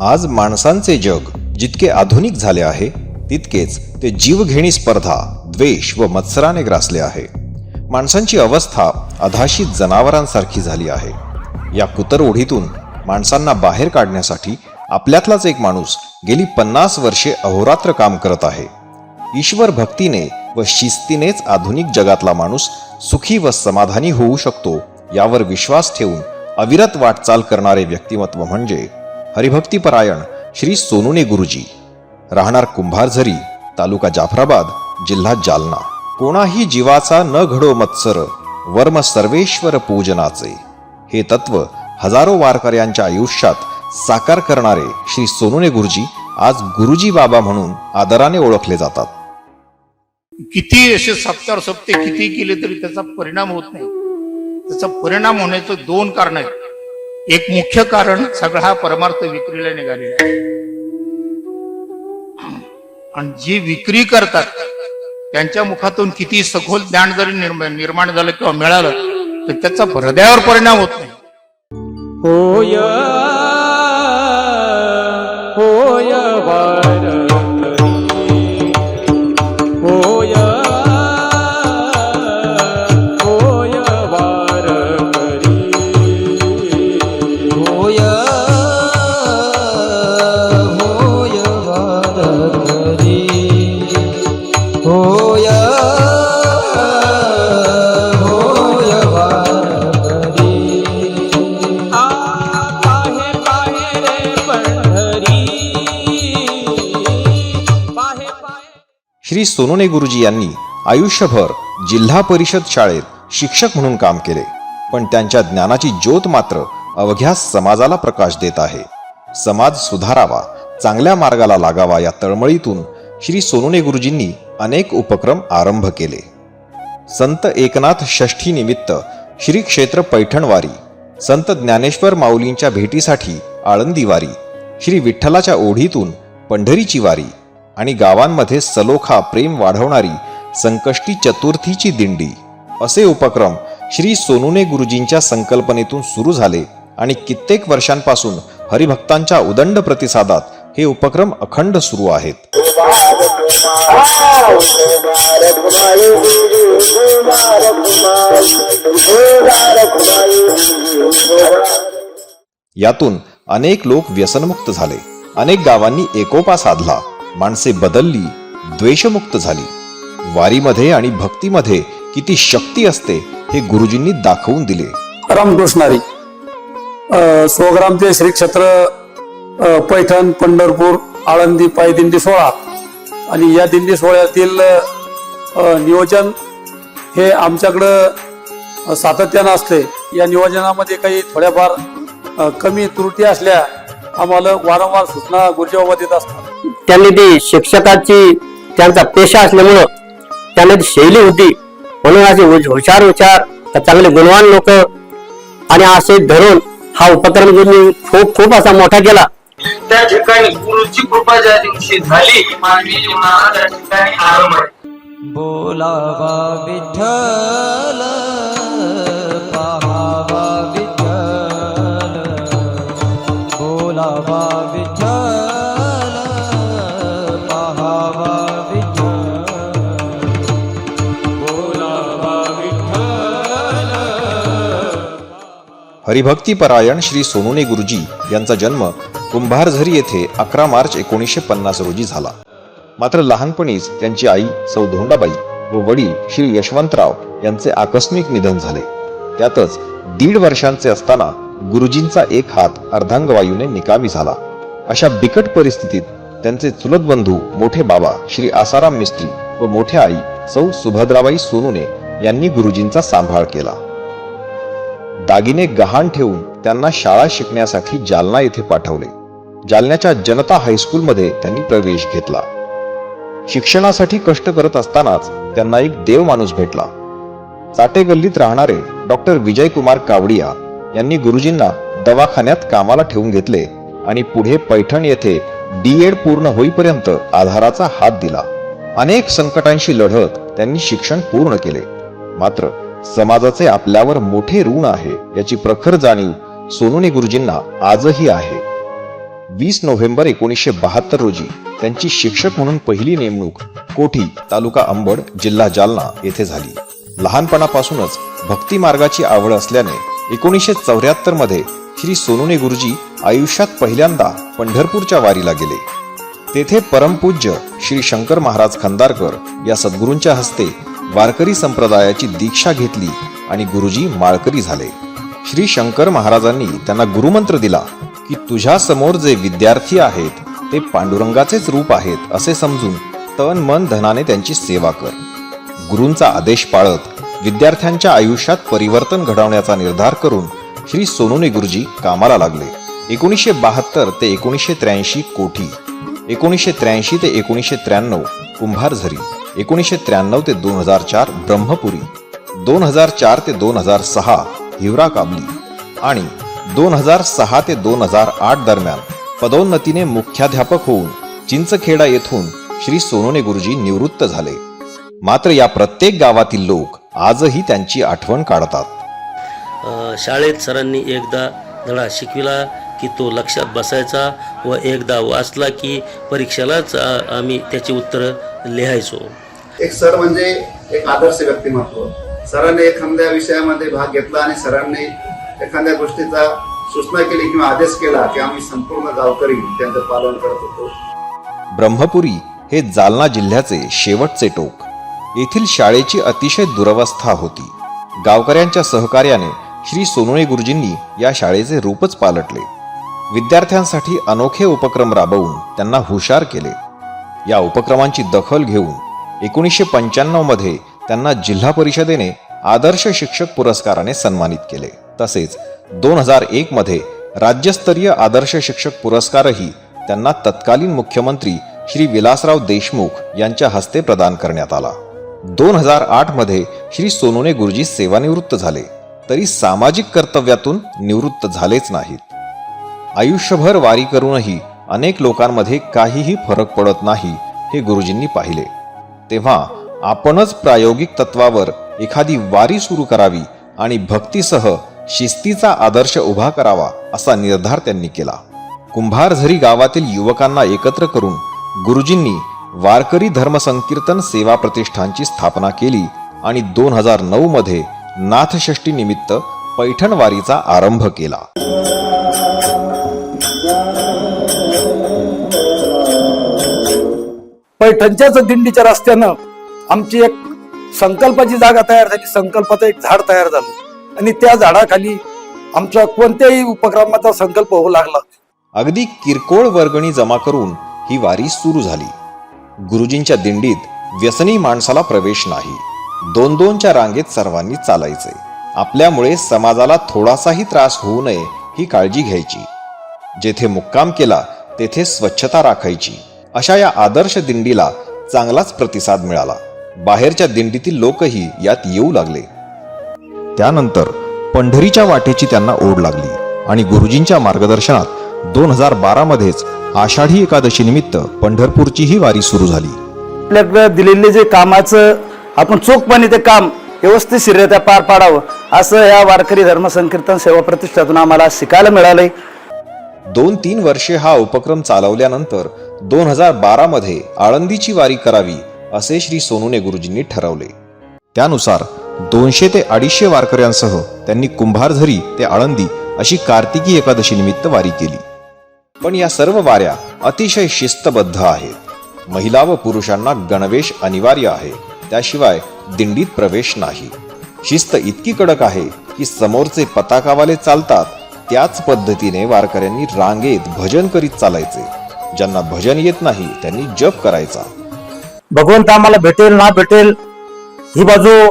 आज माणसांचे जग जितके आधुनिक झाले आहे तितकेच ते जीवघेणी स्पर्धा द्वेष व मत्सराने ग्रासले आहे. माणसांची अवस्था अधाशी जनावरांसारखी झाली आहे. या कुतर ओढीतून माणसांना बाहेर काढण्यासाठी आपल्यातलाच एक माणूस गेली पन्नास वर्षे अहोरात्र काम करत आहे. ईश्वर भक्तीने व शिस्तीनेच आधुनिक जगातला माणूस सुखी व समाधानी होऊ शकतो यावर विश्वास ठेवून अविरत वाटचाल करणारे व्यक्तिमत्व म्हणजे हरिभक्तीपरायण श्री सोनुने गुरुजी. राहणार कुंभारझरी तालुका जाफराबाद जिल्हा जालना. कोणाही जीवाचा न घडो मत्सर वर्म सर्वेश्वर पूजनाचे. हे तत्व हजारो वारकऱ्यांच्या आयुष्यात साकार करणारे श्री सोनुने गुरुजी आज गुरुजी बाबा म्हणून आदराने ओळखले जातात. किती असे सप्तार सप्ते किती केले तरी त्याचा परिणाम होत नाही. त्याचा परिणाम होण्याचं दोन कारण आहेत. एक मुख्य कारण सगळा हा परमार्थ विक्रीला निघालेला आहे. आणि जी विक्री करतात त्यांच्या मुखातून किती सखोल ज्ञान जरी निर्माण निर्माण झालं किंवा मिळालं तर त्याचा हृदयावर परिणाम होत नाही. हो होय. श्री सोनोने गुरुजी यांनी आयुष्यभर जिल्हा परिषद शाळेत शिक्षक म्हणून काम केले. पण त्यांच्या ज्ञानाची ज्योत मात्र अवघ्या समाजाला प्रकाश देत आहे. समाज सुधारावा चांगल्या मार्गाला लागावा या तळमळीतून श्री सोनुने गुरुजींनी अनेक उपक्रम आरंभ केले. संत एकनाथ षष्ठी निमित्त श्री क्षेत्र पैठणवारी संत ज्ञानेश्वर माऊलींच्या भेटीसाठी आळंदी वारी श्री विठ्ठलाच्या ओढीतून पंढरीची वारी आणि गावांमध्ये सलोखा प्रेम वाढवणारी संकष्टी चतुर्थीची दिंडी. असे उपक्रम श्री सोनुने गुरुजींच्या संकल्पनेतून सुरू झाले आणि कित्येक वर्षांपासून हरिभक्तांच्या उदंड प्रतिसादात हे उपक्रम अखंड सुरू आहेत. यातून अनेक लोक व्यसनमुक्त झाले. अनेक गावांनी एकोपा साधला. माणसे बदलली द्वेषमुक्त झाली. वारीमध्ये आणि भक्तीमध्ये किती शक्ती असते हे गुरुजींनी दाखवून दिले. रामकृष्णारी अ, स्वग्रामचे श्री क्षेत्र पैठण पंढरपूर आळंदी पायदिंडी सोहळा. आणि या दिंडी सोहळ्यातील नियोजन हे आमच्याकडं सातत्यानं असते. या नियोजनामध्ये काही थोड्याफार कमी त्रुटी असल्या आम्हाला वारंवार सूचना गुरुजीबाबा देत असतात. त्यांनी ती शिक्षकाची त्यांचा पेशा असल्यामुळं त्यांना ती शैली होती. म्हणून असे हुश- हुशार हुशार चांगले गुणवान लोक आणि असे धरून हा उपक्रम त्यांनी खूप खूप असा मोठा केला. त्या ठिकाणी गुरुची कृपा ज्या दिवशी झाली मानवी जीवनाला त्या ठिकाणी आरंभ. आहे बोलावा विठ्ठल. हरिभक्तीपरायण श्री सोनुने गुरुजी यांचा जन्म कुंभारझरी येथे अकरा मार्च एकोणीसशे पन्नास रोजी झाला. मात्र लहानपणीच त्यांची आई सौ धोंडाबाई व वडील श्री यशवंतराव यांचे आकस्मिक निधन झाले. त्यातच दीड वर्षांचे असताना गुरुजींचा एक हात अर्धांगवायूने निकामी झाला. अशा बिकट परिस्थितीत त्यांचे चुलत बंधू मोठे बाबा श्री आसाराम मिस्त्री व मोठ्या आई सौ सुभद्राबाई सोनुने यांनी गुरुजींचा सांभाळ केला. दागिने गहाण ठेवून त्यांना शाळा शिकण्यासाठी जालना येथे पाठवले. जालन्याच्या जनता हायस्कूलमध्ये त्यांनी प्रवेश घेतला. शिक्षणासाठी कष्ट करत असतानाच त्यांना एक देव माणूस भेटला. चाटे गल्लीत राहणारे डॉक्टर विजयकुमार कावडिया यांनी गुरुजींना दवाखान्यात कामाला ठेवून घेतले आणि पुढे पैठण येथे डी एड पूर्ण होईपर्यंत आधाराचा हात दिला. अनेक संकटांशी लढत त्यांनी शिक्षण पूर्ण केले. मात्र समाजाचे आपल्यावर मोठे ऋण आहे याची प्रखर जाणीव सोनुने गुरुजींना आजही आहे. वीस नोव्हेंबर एकोणीसशे बहात्तर रोजी त्यांची शिक्षक म्हणून पहिली नेमणूक कोठी तालुका अंबड जिल्हा जालना येथे झाली. लहानपणापासूनच भक्ती मार्गाची आवड असल्याने एकोणीसशे चौऱ्याहत्तरमध्ये श्री सोनुने गुरुजी आयुष्यात पहिल्यांदा पंढरपूरच्या वारीला गेले. तेथे परमपूज्य श्री शंकर महाराज खंदारकर या सद्गुरूंच्या हस्ते वारकरी संप्रदायाची दीक्षा घेतली आणि गुरुजी माळकरी झाले. श्री शंकर महाराजांनी त्यांना गुरुमंत्र दिला की तुझ्या समोर जे विद्यार्थी आहेत ते पांडुरंगाचेच रूप आहेत असे समजून तन मन धनाने त्यांची सेवा कर. गुरूंचा आदेश पाळत विद्यार्थ्यांच्या आयुष्यात परिवर्तन घडवण्याचा निर्धार करून श्री सोनुने गुरुजी कामाला लागले. एकोणीसशे बहात्तर ते एकोणीसशे त्र्याऐंशी कोठी एकोणीसशे त्र्याऐंशी ते एकोणीसशे त्र्याण्णव कुंभारझरी एकोणीसशे त्र्याण्णव ते दोन हजार चार ब्रह्मपुरी दोन हजार चार ते दोन हजार सहा हिवरा काबली आणि दोन हजार सहा ते दोन हजार आठ दरम्यान पदोन्नतीने मुख्याध्यापक होऊन चिंचखेडा येथून श्री सोनोने गुरुजी निवृत्त झाले. मात्र या प्रत्येक गावातील लोक आजही त्यांची आठवण काढतात. शाळेत सरांनी एकदा धडा शिकविला की तो लक्षात बसायचा व एकदा वाचला की परीक्षेलाच आम्ही त्याची उत्तरं लिहायचो. एक सर म्हणजे एक आदर्श व्यक्तिमत्व. सरांनी एखाद्या विषयामध्ये भाग घेतला आणि सरांनी एखाद्या गोष्टीचा सूचना केली किंवा आदेश केला की आम्ही संपूर्ण गावकरी त्यांचं पालन करत होतो. ब्रह्मपुरी हे जालना जिल्ह्याचे शेवटचे टोक. येथील शाळेची अतिशय दुरवस्था होती. गावकऱ्यांच्या सहकार्याने श्री सोनुळे गुरुजींनी या शाळेचे रूपच पालटले. विद्यार्थ्यांसाठी अनोखे उपक्रम राबवून त्यांना हुशार केले. या उपक्रमांची दखल घेऊन एकोणीसशे पंच्याण्णवमध्ये त्यांना जिल्हा परिषदेने आदर्श शिक्षक पुरस्काराने सन्मानित केले. तसेच दोन हजार एक मध्ये राज्यस्तरीय आदर्श शिक्षक पुरस्कारही त्यांना तत्कालीन मुख्यमंत्री श्री विलासराव देशमुख यांच्या हस्ते प्रदान करण्यात आला. दोन हजार आठमध्ये श्री सोनोने गुरुजी सेवानिवृत्त झाले. तरी सामाजिक कर्तव्यातून निवृत्त झालेच नाहीत. आयुष्यभर वारी करूनही अनेक लोकांमध्ये काहीही फरक पडत नाही हे गुरुजींनी पाहिले. तेव्हा आपणच प्रायोगिक तत्वावर एखादी वारी सुरू करावी आणि भक्तीसह शिस्तीचा आदर्श उभा करावा असा निर्धार त्यांनी केला. कुंभारझरी गावातील युवकांना एकत्र करून गुरुजींनी वारकरी धर्मसंकीर्तन सेवा प्रतिष्ठानची स्थापना केली आणि दोन हजार नऊ मध्ये पैठणवारीचा निमित्त पैठण वारीचा आरंभ केला. पैठणच्याच दिंडीच्या रस्त्यानं आमची एक संकल्पाची जागा तयार झाली. संकल्पाचं एक झाड तयार झालं. आणि त्या झाडाखाली आमच्या कोणत्याही उपक्रमाचा संकल्प होऊ लागला. अगदी किरकोळ वर्गणी जमा करून ही वारी सुरू झाली. गुरुजींच्या दिंडीत व्यसनी माणसाला प्रवेश नाही. दोन दोनच्या रांगेत सर्वांनी चालायचे. आपल्यामुळे समाजाला थोडासाही त्रास होऊ नये ही काळजी घ्यायची. जेथे मुक्काम केला तेथे स्वच्छता राखायची. अशा या आदर्श दिंडीला चांगलाच प्रतिसाद मिळाला. बाहेरच्या दिंडीतील लोकही यात येऊ लागले. त्यानंतर पंढरीच्या वाटेची त्यांना ओढ लागली आणि गुरुजींच्या मार्गदर्शनात दोन हजार बारा मध्येच आषाढी एकादशी निमित्त पंढरपूरचीही वारी सुरू झाली. आपल्याकडे दिलेले जे कामाचं आपण चोखपणे ते काम व्यवस्थितरित्या पार पाडावं असं या वारकरी धर्मसंकीर्तन सेवा प्रतिष्ठातून आम्हाला शिकायला मिळालंय. दोन तीन वर्षे हा उपक्रम चालवल्यानंतर दोन हजार बारा मध्ये आळंदीची वारी करावी असे श्री सोनूने गुरुजींनी ठरवले. त्यानुसार दोनशे ते अडीचशे वारकऱ्यांसह त्यांनी कुंभारझरी ते आळंदी अशी कार्तिकी एकादशी निमित्त वारी केली. पण या सर्व वाऱ्या अतिशय शिस्तबद्ध आहेत. महिला व पुरुषांना गणवेश अनिवार्य आहे. त्याशिवाय दिंडीत प्रवेश नाही. शिस्त इतकी कडक आहे की समोरचे पताकावाले चालतात त्याच पद्धतीने वारकऱ्यांनी रांगेत भजन करीत चालायचे. ज्यांना भजन येत नाही त्यांनी जप करायचा. भगवंत आम्हाला भेटेल ना भेटेल ही बाजू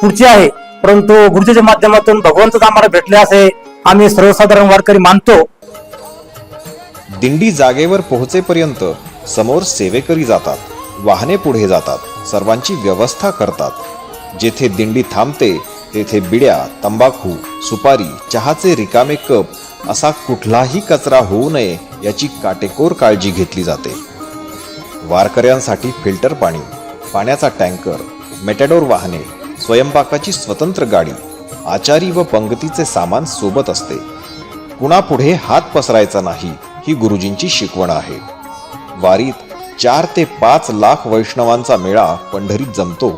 पुढची आहे. परंतु गुरुजीच्या माध्यमातून भगवंतच आम्हाला भेटले असे आम्ही सर्वसाधारण वारकरी मानतो. दिंडी जागेवर पोहोचेपर्यंत समोर सेवेकरी जातात वाहने पुढे जातात सर्वांची व्यवस्था करतात. जेथे दिंडी थांबते तेथे बिड्या तंबाखू सुपारी चहाचे रिकामे कप असा कुठलाही कचरा होऊ नये याची काटेकोर काळजी घेतली जाते. वारकऱ्यांसाठी फिल्टर पाणी पाण्याचा टँकर मेटॅडोर वाहने स्वयंपाकाची स्वतंत्र गाडी आचारी व पंगतीचे सामान सोबत असते. कुणापुढे हात पसरायचा नाही ही गुरुजींची शिकवण आहे. वारीत चार ते पाच लाख वैष्णवांचा मेळा पंढरीत जमतो.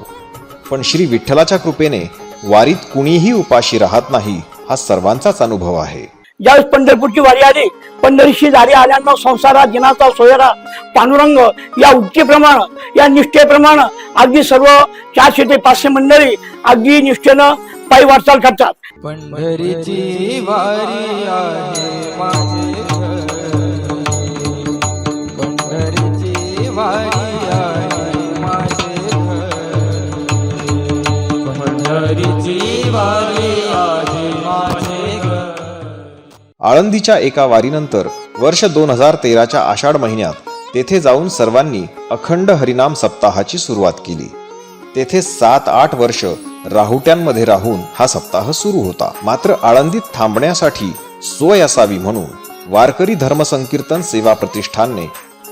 पण श्री विठ्ठलाच्या कृपेने वारीत कुणीही उपाशी राहत नाही हा सर्वांचाच अनुभव आहे. ज्यावेळेस पंढरपूरची वारी आली पंढरीशी दारी आल्यानं संसारात जिनाचा सोयरा पांडुरंग या उक्तीप्रमाणे या निष्ठेप्रमाणे अगदी सर्व चारशे ते पाचशे मंडळी अगदी निष्ठेनं पायी वाटचाल करतात. पंढरीची वारी आहे वारी आहे माझे आळंदीच्या एका वारीनंतर वर्ष दोन हजार तेराच्या आषाढ महिन्यात तेथे जाऊन सर्वांनी अखंड हरिनाम सप्ताहाची सुरुवात केली. तेथे सात आठ वर्ष राहुट्यांमध्ये राहून हा सप्ताह सुरू होता. मात्र आळंदीत थांबण्यासाठी सोय असावी म्हणून वारकरी धर्मसंकीर्तन सेवा प्रतिष्ठानने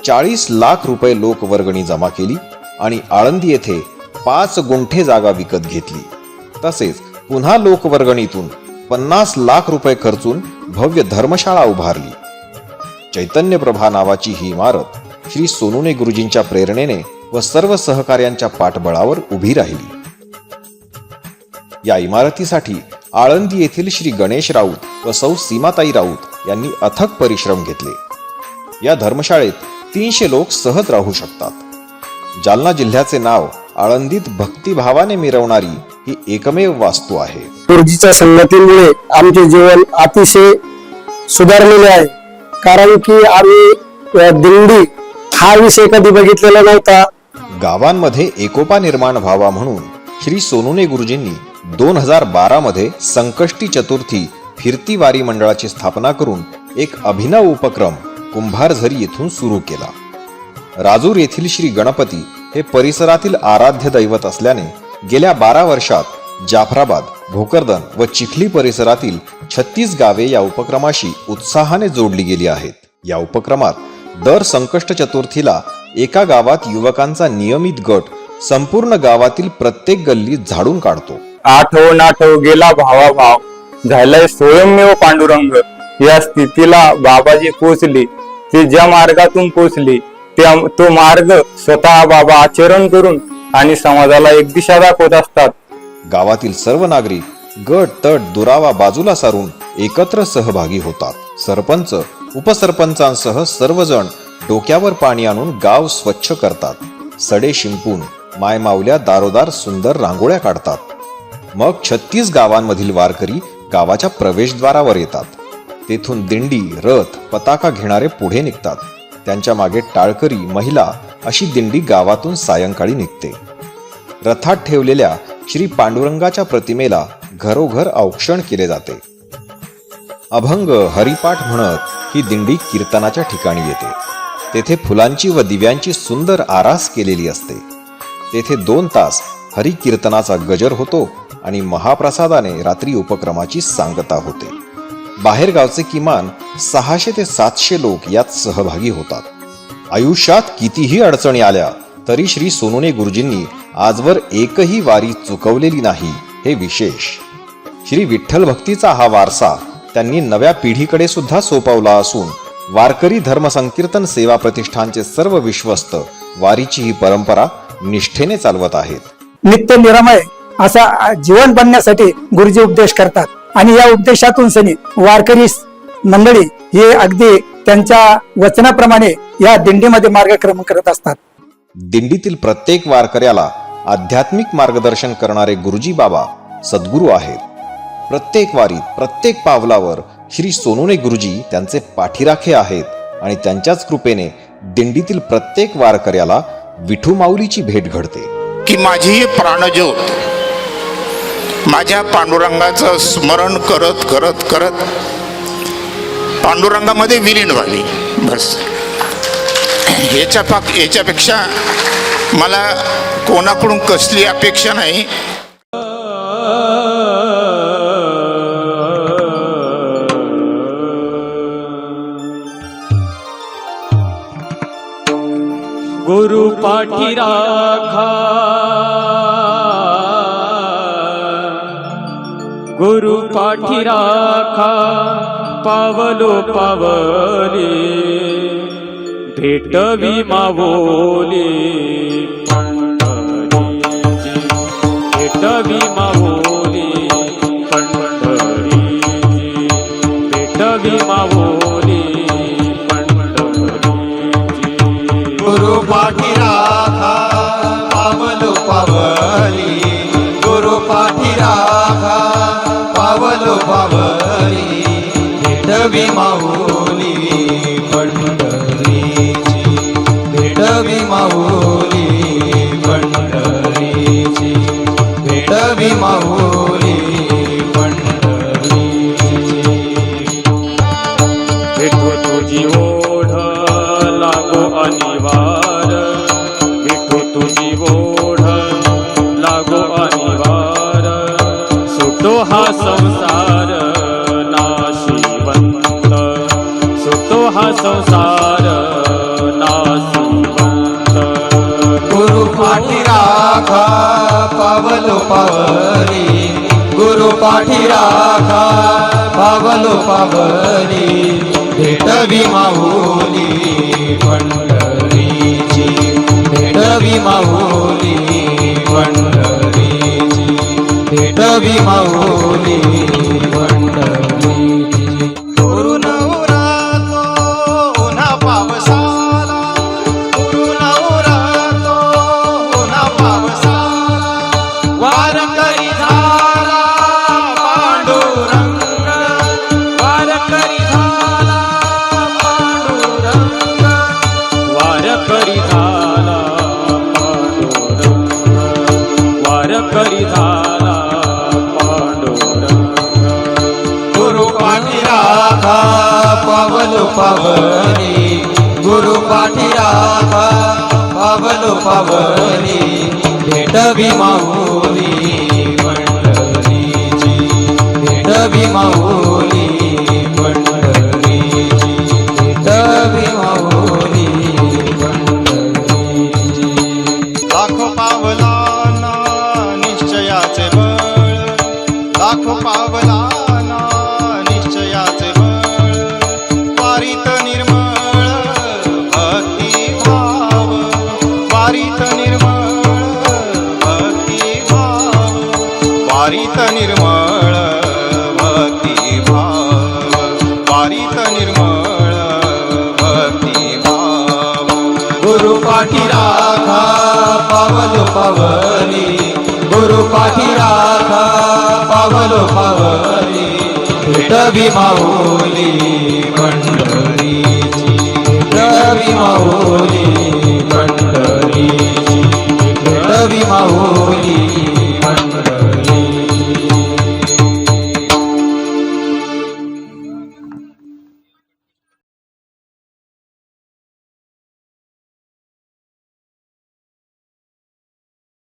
चाळीस लाख रुपये लोकवर्गणी जमा केली आणि आळंदी येथे पाच गुंठे जागा विकत घेतली. तसेच पुन्हा लोकवर्गणीतून पन्नास लाख रुपये खर्चून भव्य धर्मशाळा उभारली. चैतन्य प्रभा नावाची ही इमारत श्री सोनुने गुरुजींच्या प्रेरणेने व सर्व सहकार्यांच्या पाठबळावर उभी राहिली. या इमारतीसाठी आळंदी येथील श्री गणेश राऊत व सौ सीमाताई राऊत यांनी अथक परिश्रम घेतले. या धर्मशाळेत तीनशे लोक सहज राहू शकतात. जालना जिल्ह्याचे नाव आळंदीत भक्तिभावाने मिरवणारी ही एकमेव वास्तू आहे. गुरुजीच्या संगतीमुळे आमचे जीवन अतिशय सुधारलेले आहे. कारण की आम्ही दिंडी हा विषय कधी बघितलेला नव्हता. गावांमध्ये एकोपा निर्माण व्हावा म्हणून श्री सोनुने गुरुजींनी दोन हजार बारा मध्ये संकष्टी चतुर्थी फिरती वारी मंडळाची स्थापना करून एक अभिनव उपक्रम कुंभारझरी येथून सुरू केला. राजूर येथील श्री गणपती हे परिसरातील आराध्य दैवत असल्याने गेल्या बारा वर्षात जाफराबाद भोकरदन व चिखली परिसरातील छत्तीस गावे या उपक्रमाशी उत्साहाने जोडली गेली आहेत. या उपक्रमात दर संकष्ट चतुर्थीला एका गावात युवकांचा नियमित गट संपूर्ण गावातील प्रत्येक गल्लीत झाडून काढतो. आठव नाठव गेला भावा भाव झालाय स्वयंमेव पांडुरंग. या स्थितीला बाबाजी पोचली ते ज्या मार्गातून पोचली त्या तो मार्ग स्वतः बाबा आचरण करून आणि समाजाला एक दिशा दाखवत असतात. गावातील सर्व नागरिक गट तट दुरावा बाजूला सारून एकत्र सहभागी होतात. सरपंच उपसरपंचांसह सर्वजण डोक्यावर पाणी आणून गाव स्वच्छ करतात. सडे शिंपून मायमावल्या दारोदार सुंदर रांगोळ्या काढतात. मग छत्तीस गावांमधील वारकरी गावाच्या प्रवेशद्वारावर येतात. तेथून दिंडी रथ पताका घेणारे पुढे निघतात. त्यांच्या मागे टाळकरी महिला अशी दिंडी गावातून सायंकाळी निघते. रथात ठेवलेल्या श्री पांडुरंगाच्या प्रतिमेला घरोघर औक्षण केले जाते. अभंग हरिपाठ म्हणत ही दिंडी कीर्तनाच्या ठिकाणी येते. तेथे फुलांची व दिव्यांची सुंदर आरास केलेली असते. तेथे दोन तास हरिकीर्तनाचा गजर होतो आणि महाप्रसादाने रात्री उपक्रमाची सांगता होते. बाहेरगावचे किमान सहाशे ते सातशे लोक यात सहभागी होतात. आयुष्यात कितीही अडचणी आल्या तरी श्री सोनुने गुरुजींनी आजवर एकही वारी चुकवलेली नाही हे विशेष. श्री विठ्ठल भक्तीचा हा वारसा त्यांनी नव्या पिढीकडे सुद्धा सोपवला असून वारकरी धर्मसंकीर्तन सेवा प्रतिष्ठानचे सर्व विश्वस्त वारीची ही परंपरा निष्ठेने चालवत आहेत. नित्य निरामय असा जीवन बनण्यासाठी गुरुजी उपदेश करतात. आणि या उपदेशातून सनी वारकरी मंडळी हे अगदी त्यांच्या वचनाप्रमाणे या दिंडीमध्ये मार्गक्रमण करत असतात. दिंडीतील प्रत्येक वारकऱ्याला आध्यात्मिक मार्गदर्शन करणारे गुरुजी बाबा सद्गुरू आहेत. प्रत्येक वारीत प्रत्येक पावलावर श्री सोनुने गुरुजी त्यांचे पाठीराखे आहेत आणि त्यांच्याच कृपेने दिंडीतील प्रत्येक वारकऱ्याला विठू माऊलीची भेट घडते. की माझी प्राणज्योत माझ्या पांडुरंगाचं स्मरण करत करत करत पांडुरंगामध्ये विलीन व्हावी. बस. याच्या पाक याच्यापेक्षा मला कोणाकडून कसली अपेक्षा नाही. गुरु पाठी राखा गुरु पाठी राखा पावलो पावले भेटवी मावोले पंढरीची भेटवी मावोले पंढरीची भेटवी मावोले पंढरीची गुरु पाठी माऊली. पाठी राखा पावलो पावरी गुरु पाठी राखा पावलो पावरी भेटवी माऊली पंढरीची. भेटवी माऊली पंढरीची. भेटवी माऊली पावलो गुरु पाठी राखा पावलो पावली भेट माऊली मंडळीची भेट माऊली. गुरु पाठी राखा पावल पावली. गुरु पाठी राखा पावल पावली. विठवी माऊली मंडळी विठवी माऊली मंडळी विठवी माऊली